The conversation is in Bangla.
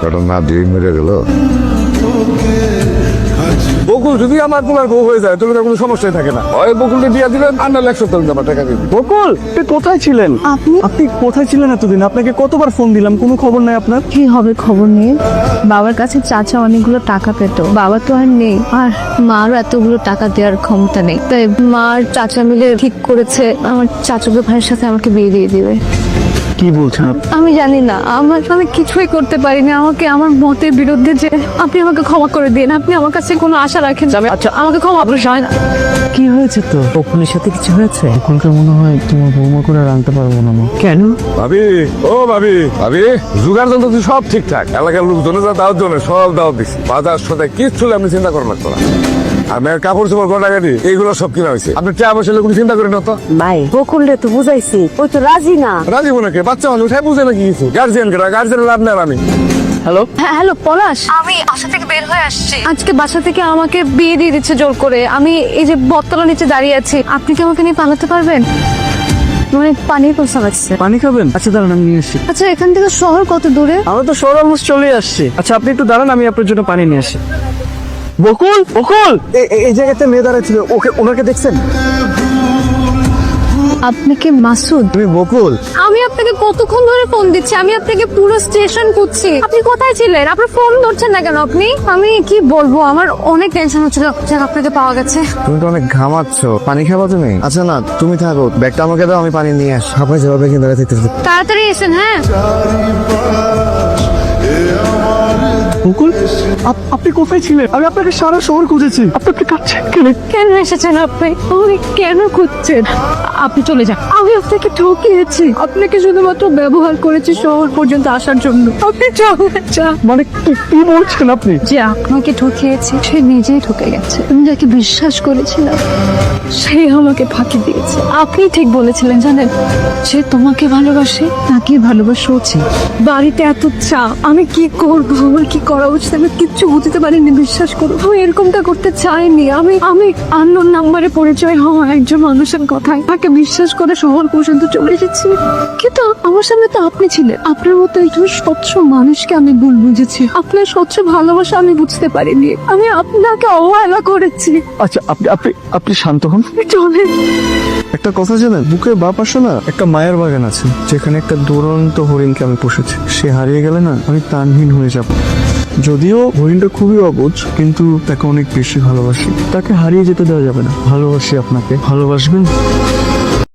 টাকাটা না দিয়ে মেরে গেল। বকুল যদি আমার তোমার বউ হয়ে যায় তাহলে কোনো সমস্যাই থাকে না। ওই বকুলকে দিয়ে দিবেন আর নাহলে একশো তাহলে আমার টাকা দিবেন বকুল আপনি কোথায় ছিলেন? আপনি? আপনি কোথায় ছিলেন এতদিন? আপনাকে কতবার ফোন দিলাম? কোনো খবর নাই আপনার? কি হবে খবর নিয়ে? বাবার কাছে চাচা অনেকগুলো টাকা পেত। বাবা তো আর নেই। আর মারও এতগুলো টাকা দেওয়ার ক্ষমতা নেই। তাই মার চাচা মিলে ঠিক করেছে। আমার চাচাতো ভাইয়ের সাথে আমাকে বিয়ে দিয়ে দিবে। কি বলছেন আমি জানি না আমার আমি কিছুই করতে পারিনি। আমাকে আমার মতের বিরুদ্ধে যে আপনি আমাকে ক্ষমা করে দিন আপনি আমার কাছে কোনো আশা রাখেন যে আমি- আচ্ছা। আমাকে ক্ষমা আপনার হয় না কি হয়েছে তো? বকুলের সাথে কিছু হয়েছে? বকুলকে মনে হয় তোমার বৌমা করে আনতে পারব না কেন? ভাবি ও ভাবি ভাবি জোগাড় যন্ত্র তো সব ঠিকঠাক। এলাকার লোকজনে যা দাওয়াত জন্য সব দাওয়াত দিছি। বাজার সদাই কিচ্ছু আপনি চিন্তা করেন না তোরা আমি আর কাপড় চোপড় গোটা গাড়ি এইগুলো সব কিনা হয়েছে। আপনি টাকা পয়সা কোনো চিন্তা করেন না তো। ভাই বকুলরে তো বুঝাইছি ওই তো রাজি না। রাজি মনে কে বাচ্চা মানুষ হ্যাঁ বুঝে নাকি কিছু? গার্জিয়ান কেটা গার্জিয়ান লাভ নেই আমি। হ্যালো হ্যাঁ হ্যালো পলাশ। আমি বাসা থেকে বের হয়ে আসছি। আজকে বাসা থেকে আমাকে বিয়ে দিয়ে দিচ্ছে জোর করে। আমি এই যে বটতলা নিচে দাঁড়িয়ে আছি আপনি কি আমাকে নিয়ে পালাতে পারবেন? মানে পানির আছে পানি খাবেন? আচ্ছা দাঁড়ান আমি নিয়ে আসি আচ্ছা এখান থেকে শহর কত দূরে? আমরা তো শহর অলমোস্ট চলে আসছি। আচ্ছা আপনি একটু দাঁড়ান আমি আপনার জন্য পানি নিয়ে আসি। বকুল বকুল! এই জায়গাতে মেয়ে দাঁড়ায় ছিল। ওকে ওনাকে দেখছেন? আপনি কি মাসুদ? তুমি বকুল। আমি আপনাকে কতক্ষণ ধরে ফোন দিচ্ছি? আমি আপনাকে পুরো স্টেশন খুঁজছি। আপনি কোথায় ছিলেন? আপনার ফোন ধরছেন না কেন আপনি? আমি কি বলব? আমার অনেক টেনশন হচ্ছিল। যে আপনাকে পাওয়া গেছে। তুমি তো অনেক ঘামাচ্ছ। পানি খাব তুমি? আচ্ছা না তুমি থাকো। ব্যাগটা আমাকে দাও আমি পানি নিয়ে আসি হাফাই যাবে কিন্তু তাড়াতাড়ি এসেন হ্যাঁ? বকুল আপনি কোথায় ছিলেন? আমি আপনাকে সারা শহর খুঁজেছি। কেন কেন এসেছেন আপনি? আপনি কেন খুঁজছেন? আপনি চলে যান। আমি আপনাকে ঠকিয়েছি। আপনাকে শুধুমাত্র ব্যবহার করেছি শহর পর্যন্ত আসার জন্য। আপনি চলে যান। মানে কি- বলছেন আপনি? যে আপনাকে ঠকিয়েছি সে নিজেই ঠকে গেছে। তুমি যাকে বিশ্বাস করেছিলাম সে আমাকে ফাঁকি দিয়েছে। আপনি ঠিক বলেছিলেন জানেন? সে তোমাকে ভালোবাসে তাকে ভালোবাসা বাড়িতে এত চাপ আমি কি করব? আমার কি করা উচিত। আমি কিচ্ছু বুঝতে পারিনি বিশ্বাস করো। আমি এরকমটা করতে চাইনি। আমি আমি আন্নোর নাম্বারে পরিচয় হওয়া একজন মানুষের কথায় তাকে বিশ্বাস করে শহর পর্যন্ত চলে এসেছি। কিন্তু আমার সামনে তো আপনি ছিলেন। আপনার মতো একজন স্বচ্ছ মানুষকে আমি ভুল বুঝেছি। আপনার স্বচ্ছ ভালোবাসা আমি বুঝতে পারিনি। আমি আপনাকে অবহেলা করেছি। আচ্ছা আপনি আপনি আপনি শান্ত হন। চলে একটা কথা জানেন বুকের বা পাশে না একটা মায়ের বাগান আছে যেখানে একটা দুরন্ত হরিণকে আমি পুষেছি। সে হারিয়ে গেলে না আমি তানহীন হয়ে যাব। যদিও হরিণটা খুবই অবুজ, কিন্তু তাকে অনেক বেশি ভালোবাসি। তাকে হারিয়ে যেতে দেওয়া যাবে না। ভালোবাসি আপনাকে। ভালোবাসবেন?